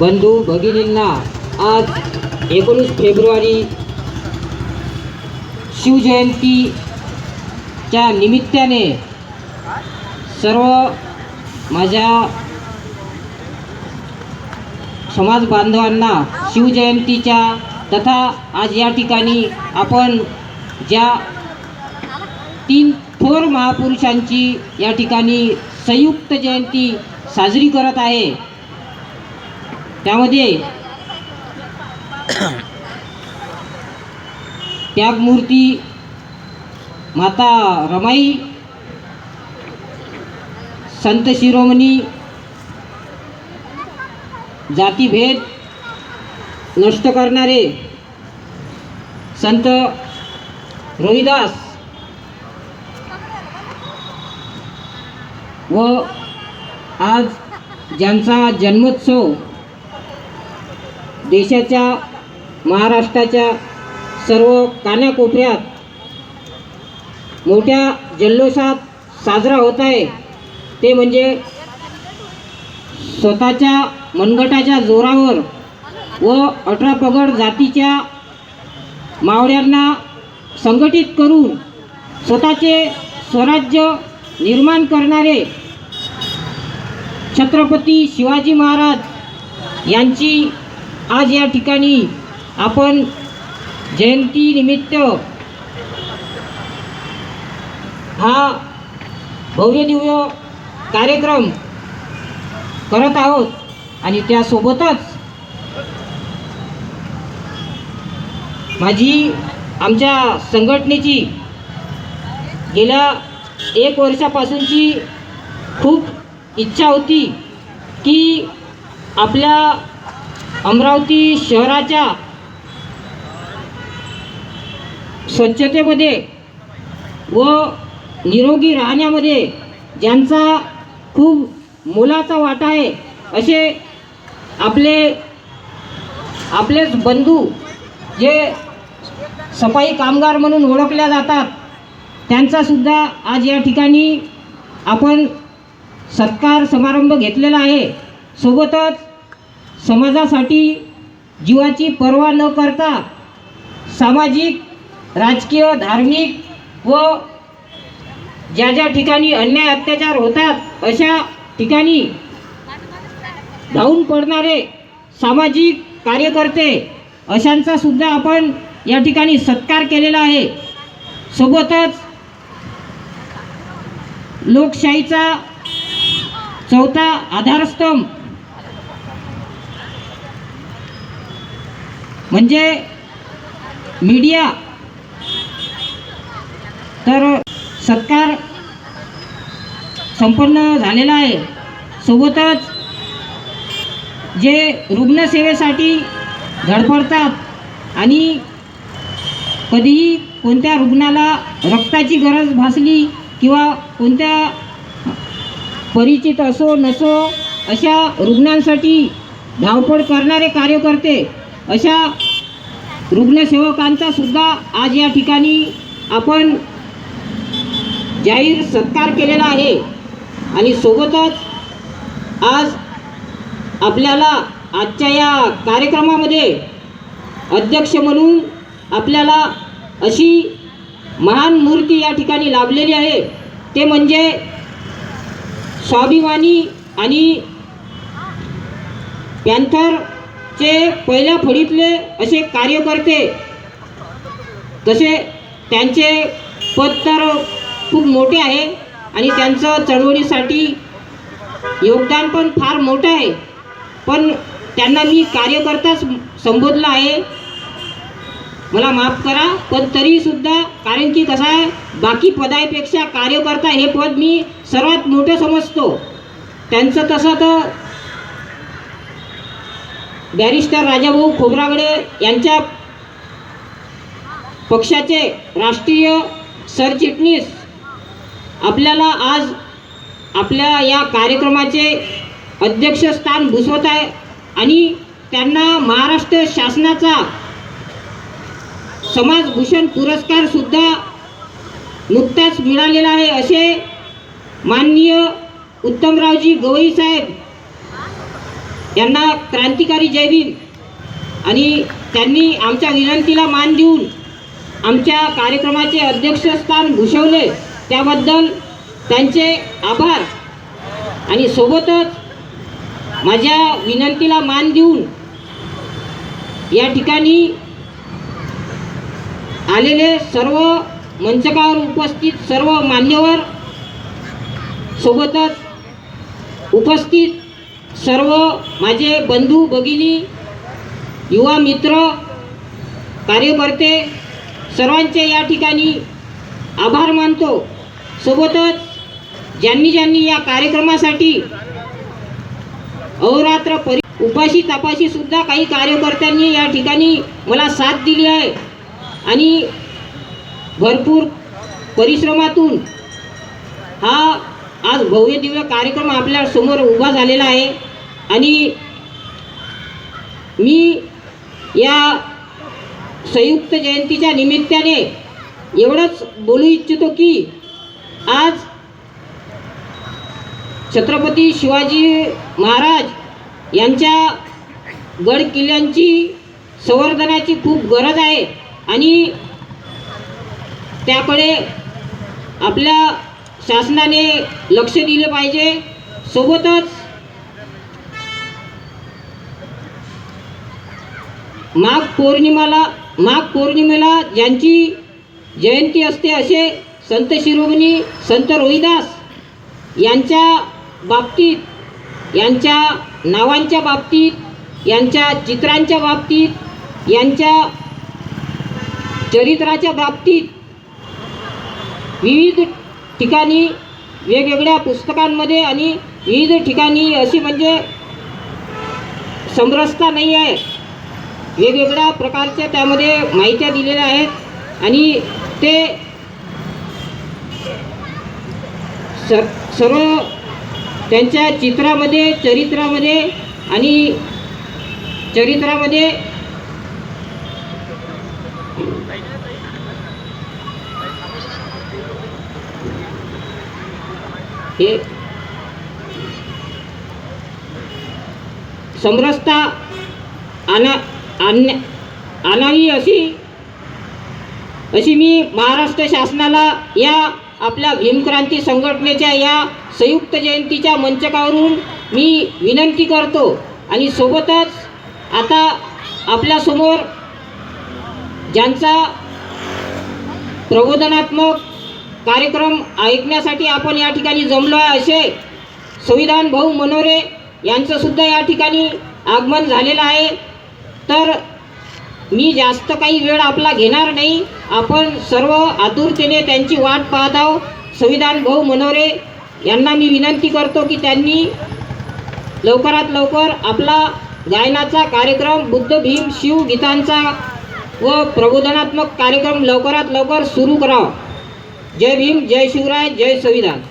बंधू भगिनींना आज एकोणीस फेब्रुवारी शिवजयंतीच्या निमित्ताने सर्व माझ्या समाज बांधवांना शिवजयंतीच्या तथा आज या ठिकाणी आपण ज्या तीन थोर महापुरुषांची या ठिकाणी संयुक्त जयंती साजरी करत आहे त्यामध्ये त्यागमूर्ती माता रमाई संत शिरोमणी जातीभेद नष्ट करणारे संत रोहिदास व आज ज्यांचा जन्मोत्सव देशाच्या महाराष्ट्राच्या सर्व कानाकोपऱ्यात मोठ्या जल्लोषात साजरा होत आहे. ते म्हणजे स्वतःच्या मनगटाच्या जोरावर व अठरा पगड जातीच्या मावळ्यांना संघटित करून स्वतःचे स्वराज्य निर्माण करणारे छत्रपती शिवाजी महाराज यांची आज या ठिकाणी आपण जयंतीनिमित्त हा भव्यदिव्य कार्यक्रम करत आहोत आणि त्यासोबतच माझी आमच्या संघटनेची गेल्या एक वर्षापासूनची खूप इच्छा होती की आपल्या अमरावती शहराच्या स्वच्छतेमध्ये व निरोगी राहण्यामध्ये ज्यांचा खूप मोलाचा वाटा आहे असे आपले आपलेच बंधू जे सफाई कामगार म्हणून ओळखल्या जातात त्यांचासुद्धा आज या ठिकाणी आपण सत्कार समारंभ घेतलेला आहे. सोबतच समाजासाठी जीवाची पर्वा न करता सामाजिक राजकीय धार्मिक व ज्या ज्या ठिकाणी अन्याय अत्याचार होतात अशा ठिकाणी धावून पडणारे सामाजिक कार्यकर्ते अशांचा सुद्धा आपण या ठिकाणी सत्कार केलेला आहे. सोबतच लोकशाहीचा चौथा आधारस्तंभ म्हणजे मीडिया तर सत्कार संपन्न झालेला आहे. सोबतच जे रुग्णसेवेसाठी धडपडतात आणि कधीही कोणत्या रुग्णाला रक्ताची गरज भासली किंवा कोणत्या परिचित असो नसो अशा रुग्णांसाठी धावपळ करणारे कार्यकर्ते अशा रुग्णसेवकांचा सुद्धा आज या ठिकाणी आपण जाहीर सत्कार केलेला आहे. आणि सोबतच आज आपल्याला आजच्या या कार्यक्रमामध्ये अध्यक्ष म्हणून आपल्याला अशी महान मूर्ती या ठिकाणी लाभलेली आहे. ते म्हणजे स्वाभिमानी आणि चे पहिल्या फळीतले असे कार्यकर्ते तसे त्यांचे पद तर खूप मोठे आहे आणि त्यांचं चळवळीसाठी योगदान पण फार मोठं आहे. पण त्यांना मी कार्यकर्ताच संबोधलं आहे. मला माफ करा पण तरीसुद्धा कारण की कसं आहे बाकी पदापेक्षा कार्यकर्ता हे पद मी सर्वात मोठं समजतो. त्यांचं तसं तर बॅरिस्टर राजाभाऊ खोब्रागडे यांच्या पक्षाचे राष्ट्रीय सरचिटणीस. आपल्याला आज आपल्या या कार्यक्रमाचे अध्यक्षस्थान भूषवत आहे आणि त्यांना महाराष्ट्र शासनाचा समाजभूषण पुरस्कारसुद्धा नुकताच मिळालेला आहे असे माननीय उत्तमरावजी गवई साहेब यांना क्रांतिकारी जय भीम. आणि त्यांनी आमच्या विनंतीला मान देऊन आमच्या कार्यक्रमाचे अध्यक्षस्थान भूषवले. त्याबद्दल त्यांचे आभार. आणि सोबतच माझ्या विनंतीला मान देऊन या ठिकाणी आलेले सर्व मंचकावर उपस्थित सर्व मान्यवर सोबतच उपस्थित सर्व माझे बंधू भगिनी युवा मित्र कार्यकर्ते सर्वांचे या ठिकाणी आभार मानतो. सोबतच ज्यांनी ज्यांनी या कार्यक्रमासाठी अहोरात्र परि उपाशी तपाशी सुद्धा काही कार्यकर्त्यांनी या ठिकाणी मला साथ दिली आहे. आणि भरपूर परिश्रमातून हा आज भव्य दिव्य कार्यक्रम आपल्यासमोर उभा झालेला आहे. आणि मी या संयुक्त जयंतीच्या निमित्ताने एवढंच बोलू इच्छितो की आज छत्रपती शिवाजी महाराज यांच्या गड किल्ल्यांची संवर्धनाची खूप गरज आहे. आणि त्याकडे आपल्या शासनाने लक्ष दिले पाहिजे. सोबतच माघ पौर्णिमाला माघ पौर्णिमेला ज्यांची जयंती असते असे संत शिरोमणी संत रोहिदास यांच्या बाबतीत यांच्या नावांच्या बाबतीत यांच्या चित्रांच्या बाबतीत यांच्या चरित्राच्या बाबतीत विविध ठिकाणी वेगवेगळ्या पुस्तकांमध्ये आणि विविध ठिकाणी अशी म्हणजे समरसता नाही आहे. वेगवेगळ्या प्रकारच्या त्यामध्ये माहित्या दिलेल्या आहेत आणि ते स सर्व त्यांच्या चित्रामध्ये चरित्रामध्ये आणि चरित्रामध्ये हे समरसता आणा आणण्या आणावी अशी अशी मी महाराष्ट्र शासनाला या आपल्या भीमक्रांती संघटनेच्या या संयुक्त जयंतीच्या मंचकावरून मी विनंती करतो. आणि सोबतच आता आपल्यासमोर ज्यांचा प्रबोधनात्मक कार्यक्रम ऐकण्यासाठी आपण या ठिकाणी जमलो आहे असे संविधान भाऊ मनोरे यांचं सुद्धा या ठिकाणी आगमन झालेलं आहे. तर मी जास्त काही वेळ आपला घेणार नाही. आपण सर्व आतुरतेने त्यांची वाट पाहत आहोत. संविधान भाऊ मनोरे यांना मी विनंती करतो की त्यांनी लवकरात लवकर आपला गायनाचा कार्यक्रम बुद्ध भीम शिव गीतांचा व प्रबोधनात्मक कार्यक्रम लवकरात लवकर सुरू करावा. जय भीम जय शिवराय जय संविधान.